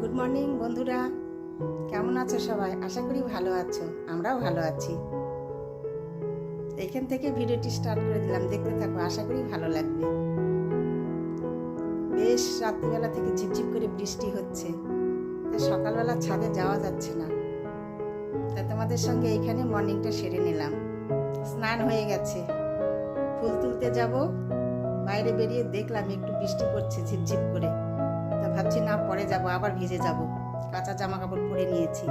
Good morning বন্ধুরা। কেমন আছো সবাই? আশা করি ভালো আছো। আমরাও ভালো আছি। এখান থেকে ভিডিওটি স্টার্ট করে দিলাম। দেখতে থাকো, আশা করি ভালো লাগবে। বেশ রাত্রিবেলা থেকে ঝিপঝিপ করে বৃষ্টি হচ্ছে। সকালবেলা ছাদে যাওয়া যাচ্ছে না। তা তোমাদের সঙ্গে এইখানে মর্নিংটা সেরে নিলাম। স্নান হয়ে গেছে। ফুল তুলতে যাব। বাইরে বেরিয়ে দেখলাম একটু বৃষ্টি পড়ছে ঝিপঝিপ করে। তা ভাবছি, না, পরে যাব, আবার ভিজে যাব। কাঁচা জামা কাপড় পরে নিয়েছি।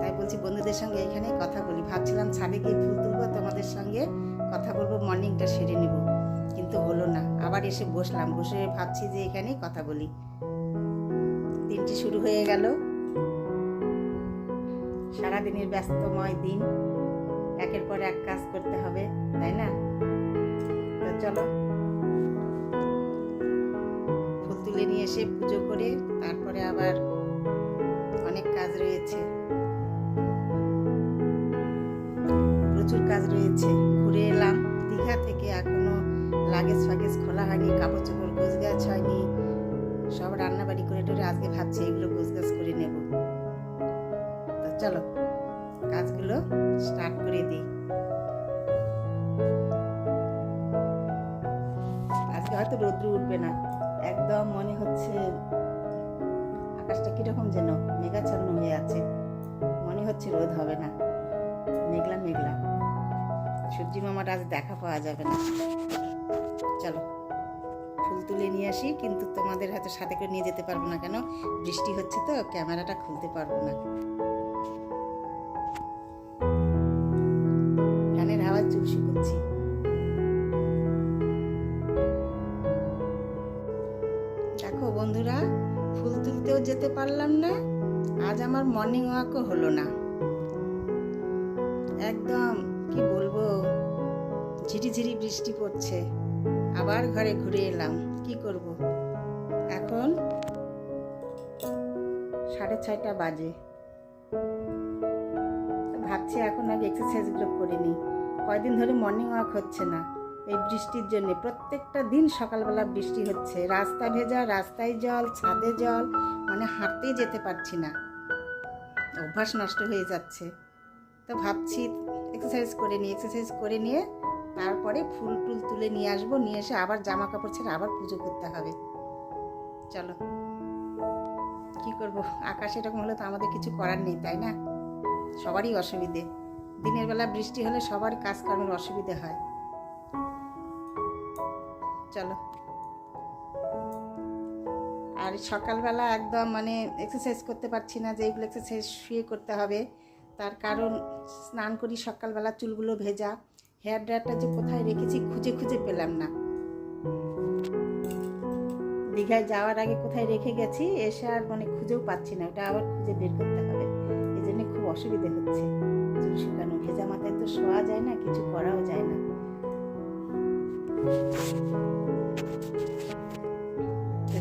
তাই বলছি, বন্ধুদের সঙ্গে এখানে কথা বলি। ভাবছিলাম, ছাদে গিয়ে ফুল তুলবো, তোমাদের সঙ্গে কথা বলব, মর্নিংটা সেরে নেব। কিন্তু হলো না, আবার এসে বসলাম, বসে ভাবছি যে এখানেই কথা বলি। দিনটি শুরু হয়ে গেল। সারাদিনের ব্যস্তময় দিন, একের পর এক কাজ করতে হবে, তাই না? তো চলো। নিয়ে এসে পুজো করে তারপরে আবার অনেক কাজ রয়েছে। প্রচুর কাজ রয়েছে। ঘুরে এলাম। দীঘা থেকে এখনও লাগেজ ফাগেজ খোলা হয়নি কাপড় চোপড় গোছ গাছ হয়নি। সব রান্না বাড়ি করে টোরে আজকে ভাবছি এগুলো গোছ গাছ করে নেব। তো চলো, কাজগুলো স্টার্ট করে দিই। আজকে হয়তো রোদ্র উঠবে না। একদম মনে হচ্ছে আকাশটা কীরকম যেন মেঘাচ্ছন্ন হয়ে আছে। মনে হচ্ছে রোদ হবে না। মেঘলা মেঘলা। সূর্যি মামাটা আজ দেখা পাওয়া যাবে না। চলো, ফুল তুলে নিয়ে আসি, কিন্তু তোমাদের হয়তো সাথে করে নিয়ে যেতে পারব না কেন? বৃষ্টি হচ্ছে তো, ক্যামেরাটা খুলতে পারব না। যেতে পারলাম না, আজ আমার মর্নিং ওয়াকও হলো না। একদম, কি বলব, ঝিরিঝিরি বৃষ্টি পড়ছে। আবার ঘরে ঘুরে এলাম, কি করব? এখন সাড়ে ছয়টা বাজে। ভাবছি এখন আগে এক্সারসাইজগুলো করে নিই। কয়দিন ধরে মর্নিং ওয়াক হচ্ছে না। এই বৃষ্টির জন্য প্রত্যেকটা দিন সকালবেলা বৃষ্টি হচ্ছে। রাস্তা ভেজা, রাস্তায় জল, ছাদে জল মানে হাঁটতেই যেতে পারছি না। অভ্যাস নষ্ট হয়ে যাচ্ছে। তো ভাবছি এক্সারসাইজ করে নিই এক্সারসাইজ করে নিয়ে তারপরে ফুল টুল তুলে নিয়ে আসব, নিয়ে এসে আবার জামা কাপড় ছেড়ে আবার পুজো করতে হবে। চলো। কি করব? আকাশ এরকম হলে তো আমাদের কিছু করার নেই, তাই না? সবারই অসুবিধে। দিনের বেলা বৃষ্টি হলে সবার কাজকর্মের অসুবিধে হয়। চলো। আর সকালবেলা একদম মানে এক্সারসাইজ করতে পারছি না যে এক্সারসাইজ শুয়ে করতে হবে। তার কারণ স্নান করি সকালবেলা, চুলগুলো ভেজা। হেয়ার ড্রায়ারটা যে কোথায় রেখেছি খুঁজে খুঁজে পেলাম না। দীঘায় যাওয়ার আগে কোথায় রেখে গেছি এসে আর মানে খুঁজেও পাচ্ছি না, ওটা আবার খুঁজে বের করতে হবে। এই জন্য খুব অসুবিধে হচ্ছে। চুল শুকানো, ভেজা মাথায় তো শোয়া যায় না, কিছু করাও যায় না।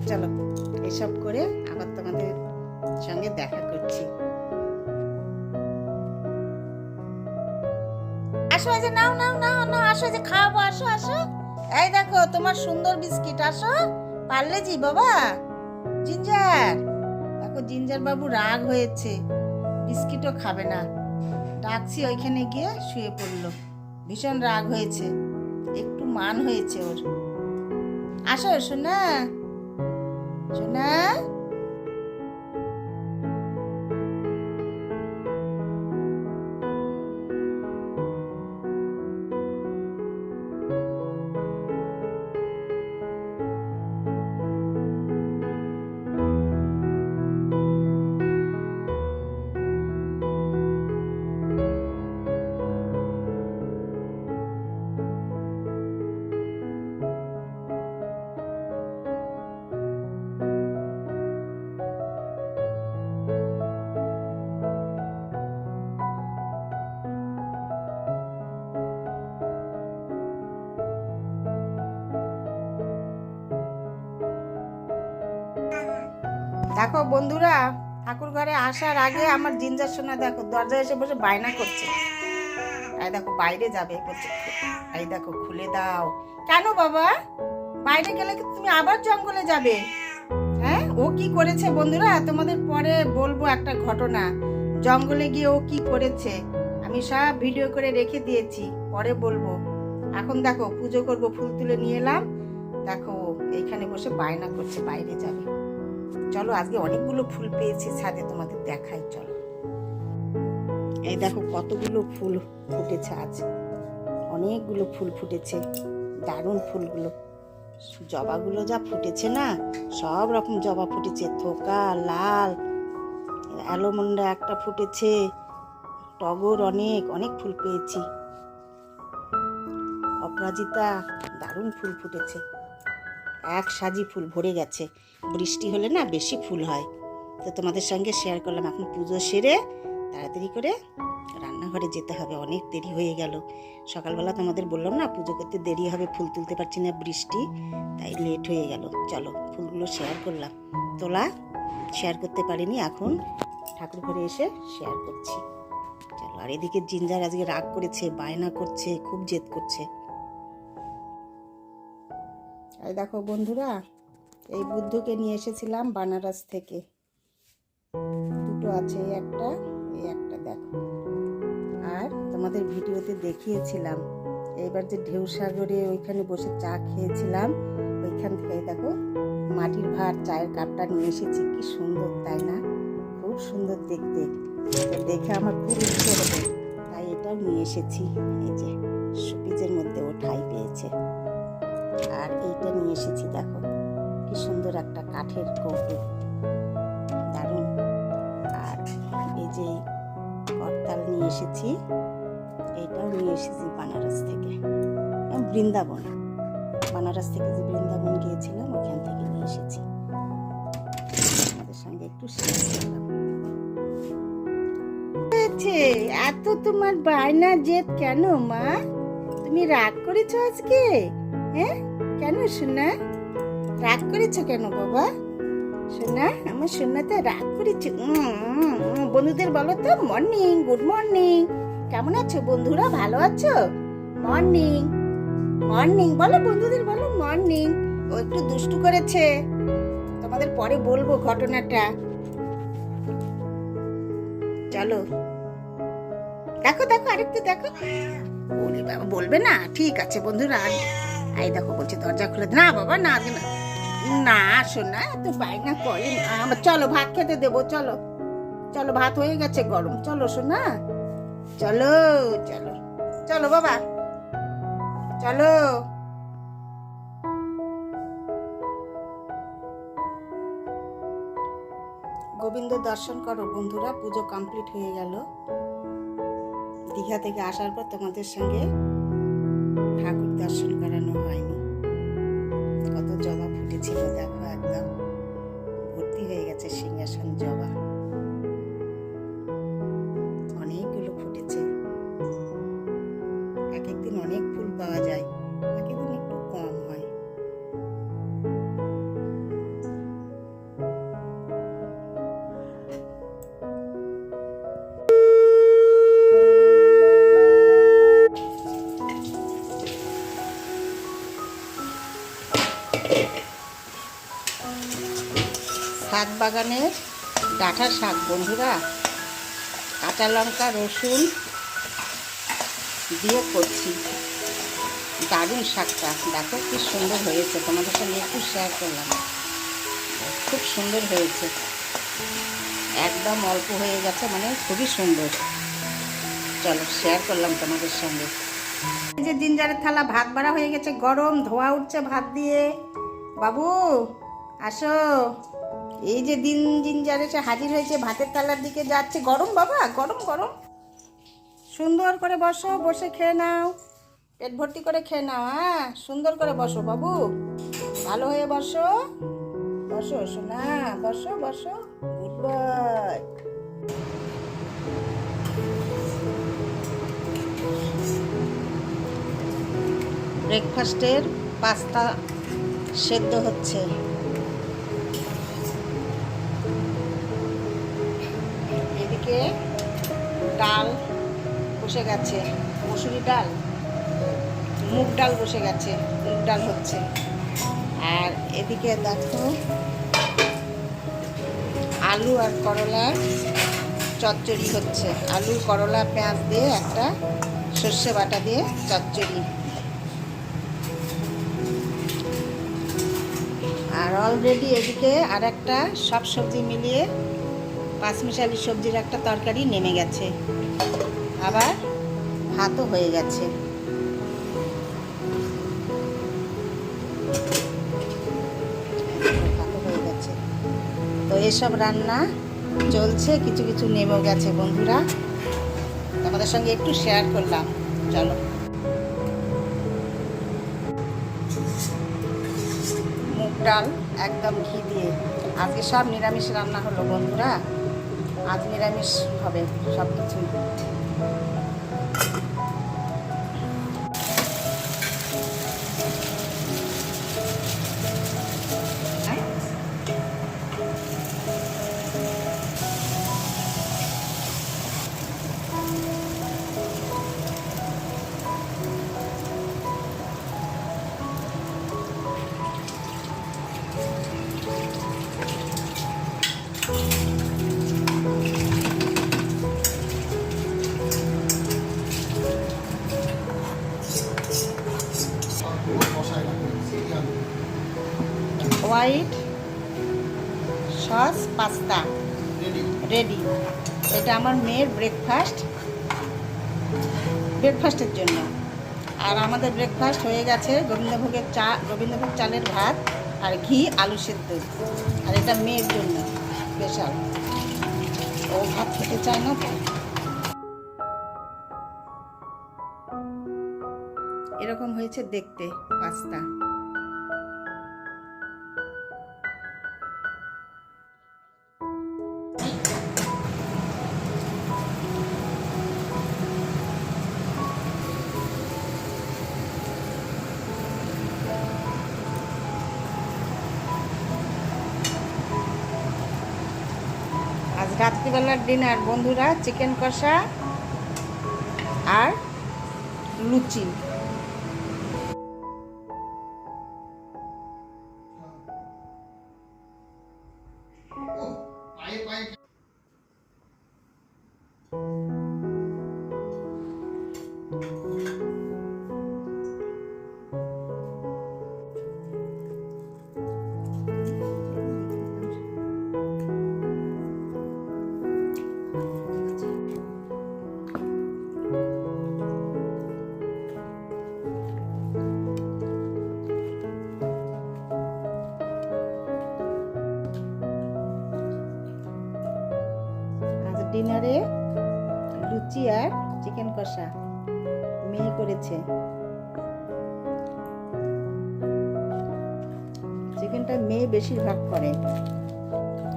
চলো। এসব করে আবার তোমাদের সঙ্গে দেখা করছি। আসো যে নাও নাও নাও নাও, আসো যে খাওয়াবো, আসো আসো। এই দেখো, তোমার সুন্দর বিস্কিট, আসো। পারলে জি, বাবা। জিঞ্জার। দেখো জিঞ্জার বাবু রাগ হয়েছে। বিস্কিটও খাবে না। ডাকছি ওইখানে গিয়ে শুয়ে পড়ল। ভীষণ রাগ হয়েছে। একটু মান হয়েছে ওর। আসো শোনা শোনা দেখো বন্ধুরা, ঠাকুর ঘরে আসার আগে আমার জিঞ্জার সোনা দেখো, দরজায় এসে বসে বায়না করছে। এই দেখো, বাইরে যাবে বলছে, এই দেখো, খুলে দাও। কেন বাবা? বাইরে গেলে কি তুমি আবার জঙ্গলে যাবে? হ্যাঁ ও কি করেছে বন্ধুরা? তোমাদের পরে বলব একটা ঘটনা। জঙ্গলে গিয়ে ও কি করেছে? আমি সব ভিডিও করে রেখে দিয়েছি, পরে বলব। এখন দেখো, পুজো করব, ফুল তুলে নিয়ে এলাম। দেখো, এইখানে বসে বায়না করছে, বাইরে যাবে। চলো, আজকে অনেকগুলো ফুল পেয়েছি, ছাদে তোমাদের দেখাই, চলো। এই দেখো কতগুলো ফুল ফুটেছে আজ। অনেকগুলো ফুল ফুটেছে, দারুণ ফুলগুলো। জবাগুলো যা ফুটেছে না, সব রকম জবা ফুটেছে, থোকা, লাল, অ্যালোমন্ডা একটা ফুটেছে, টগর অনেক অনেক ফুল পেয়েছি। অপরাজিতা, দারুণ ফুল ফুটেছে। এক সাজি ফুল ভরে গেছে। বৃষ্টি হলে না বেশি ফুল হয়। তো তোমাদের সঙ্গে শেয়ার করলাম। এখন পুজো সেরে তাড়াতাড়ি করে রান্নাঘরে যেতে হবে। অনেক দেরি হয়ে গেল। সকালবেলা তোমাদের বললাম না, পুজো করতে দেরি হবে, ফুল তুলতে পারছি না বৃষ্টি, তাই লেট হয়ে গেল। চলো, ফুলগুলো শেয়ার করলাম। তোলা শেয়ার করতে পারিনি, এখন ঠাকুর ঘরে এসে শেয়ার করছি। চলো, আর এদিকে জিঞ্জার আজকে রাগ করেছে, বায়না করছে, খুব জেদ করছে। এই দেখো বন্ধুরা, এই বুদ্ধকে নিয়ে এসেছিলাম বানারস থেকে। দুটো আছে, এই একটা এই একটা দেখো। আর তোমাদের ভিডিওতে দেখিয়েছিলাম, এইবার যে ঢেউ সাগরে ওইখানে বসে চা খেয়েছিলাম, ওইখান থেকে দেখো মাটির ভাত চায়ের কাপটা নিয়ে এসেছি। কি সুন্দর, তাই না? খুব সুন্দর দেখতে। দেখে আমার খুব ইচ্ছে হলো, তাই এটাও নিয়ে এসেছি। এই যে শোপিজের মধ্যে ও ঠাই পেয়েছে। আর এইটা নিয়ে এসেছি, দেখো। কি সুন্দর একটা কাঠের কৌটো। দারুণ। আর এই যে করতাল নিয়ে এসেছি এইটাও নিয়ে এসেছি বানারস থেকে। বৃন্দাবন। বানারস থেকে যে বৃন্দাবন গিয়েছিলাম ওখান থেকে নিয়ে এসেছি। আমাদের সঙ্গে একটু এত তোমার বায়না জেদ কেন, মা? তুমি রাগ করেছ আজকে? হ্যাঁ কেন সোনা রাগ করেছ কেন বাবা? সোনা আমার সোনাতে রাগ করেছে। বন্ধুদের বলো তো মর্নিং গুড মর্নিং কেমন আছো বন্ধুরা? ভালো আছো? মর্নিং মর্নিং বলো বন্ধুদের, বলো মর্নিং ও একটু দুষ্টু করেছে। তোমাদের পরে বলব ঘটনাটা। চলো। দেখো দেখো, আরেকটু দেখো। বলবে না? ঠিক আছে বন্ধুরা। এই দেখো বলছে, দরজা খুলে না বাবা, না না না শোনা তো বাইনা করে না। আমার চলো ভাত খেতে দেবো, চলো। চলো, ভাত হয়ে গেছে গরম। চলো, শোনা চলো চলো। চলো বাবা। চলো। গোবিন্দ দর্শন করো বন্ধুরা, পুজো কমপ্লিট হয়ে গেল। দীঘা থেকে আসার পর তোমাদের সঙ্গে ঠাকুর দর্শন করানো হয়নি। কত জবা ফুটেছিল দেখো একদম। ভর্তি হয়ে গেছে সিংহাসন জবা। শাক বাগানের ডাঁটা শাক, বন্ধুরা। কাঁচা লঙ্কা, রসুন দিয়ে করছি। দারুণ শাকটা। দেখো কি সুন্দর হয়েছে। তোমাদের সঙ্গে একটু শেয়ার করলাম। খুব সুন্দর হয়েছে। একদম অল্প হয়ে গেছে মানে খুবই সুন্দর। চলো শেয়ার করলাম তোমাদের সঙ্গে। এই যে জিঞ্জারের থালা, ভাত বাড়া হয়ে গেছে। গরম, ধোয়া উঠছে ভাত দিয়ে। বাবু, আসো। এই যে দিন জিঞ্জার এসে হাজির হয়েছে, ভাতের তালার দিকে যাচ্ছে। গরম বাবা, গরম গরম। সুন্দর করে বসো, বসে খেয়ে নাও। পেট ভর্তি করে খেয়ে নাও হ্যাঁ? সুন্দর করে বসো বাবু। ভালো হয়ে বসো। বসো, সোনা, বসো বসো। গুড ব্রেকফাস্টের পাস্তা সেদ্ধ হচ্ছে। ডাল বসে গেছে, মসুরি ডাল, মুগ ডাল বসে গেছে, মুগ ডাল হচ্ছে। আর এদিকে দেখো, আলু আর করলার চচ্চড়ি হচ্ছে। আলু, করলা, পেঁয়াজ দিয়ে একটা সর্ষে বাটা দিয়ে চচ্চড়ি। আর অলরেডি এদিকে আর একটা সব সবজি মিলিয়ে পাঁচমিশালি সবজির একটা তরকারি নেমে গেছে। আবার ভাতও হয়ে গেছে। তো এসব রান্না চলছে, কিছু কিছু নেমেও গেছে বন্ধুরা। তোমাদের সঙ্গে একটু শেয়ার করলাম। চলো। মুগ ডাল একদম ঘি দিয়ে। আজকে সব নিরামিষ রান্না হলো বন্ধুরা। আজ নিরামিষ হবে সব কিছুই। White sauce pasta. রেডি এটা আমার মেয়ের ব্রেকফাস্ট ব্রেকফাস্টের জন্য। আর আমাদের ব্রেকফাস্ট হয়ে গেছে গোবিন্দভোগের চা গোবিন্দভোগ চালের ভাত আর ঘি আলু সেদ্ধ। আর এটা মেয়ের জন্য স্পেশাল ও ভাত খেতে চায় না তো? এরকম হয়েছে দেখতে পাস্তা। রাত্রিবেলার ডিনার বন্ধুরা চিকেন কষা আর লুচি। কষা মেয়ে করেছে। চিকেনটা মেয়ে বেশিরভাগ করে।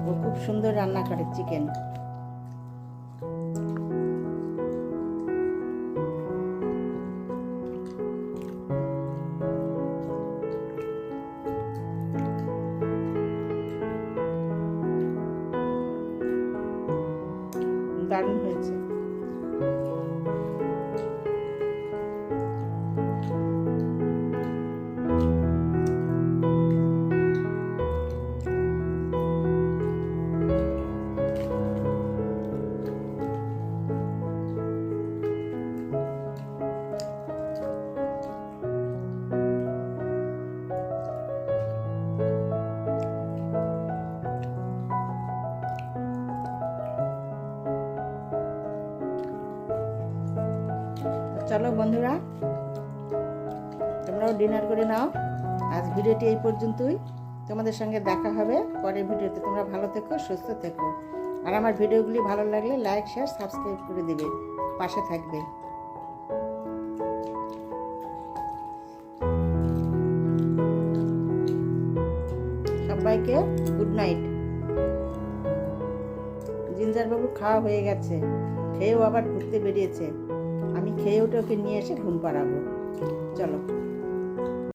ও খুব সুন্দর রান্না করে চিকেন বন্ধুরা, তোমরাও ডিনার করে নাও। আজ ভিডিওটি এই পর্যন্তই। তোমাদের সঙ্গে দেখা হবে পরের ভিডিওতে। তোমরা ভালো থেকো, সুস্থ থেকো। আর আমার ভিডিওগুলি ভালো লাগলে লাইক শেয়ার সাবস্ক্রাইব করে দেবে। পাশে থাকবে। সবাইকে গুড নাইট জিঞ্জার বাবু খাওয়া হয়ে গেছে। খেয়েও আবার ঘুরতে বেরিয়েছে। খেয়ে উঠে ওকে নিয়ে এসে ঘুম পাড়াবো। চলো।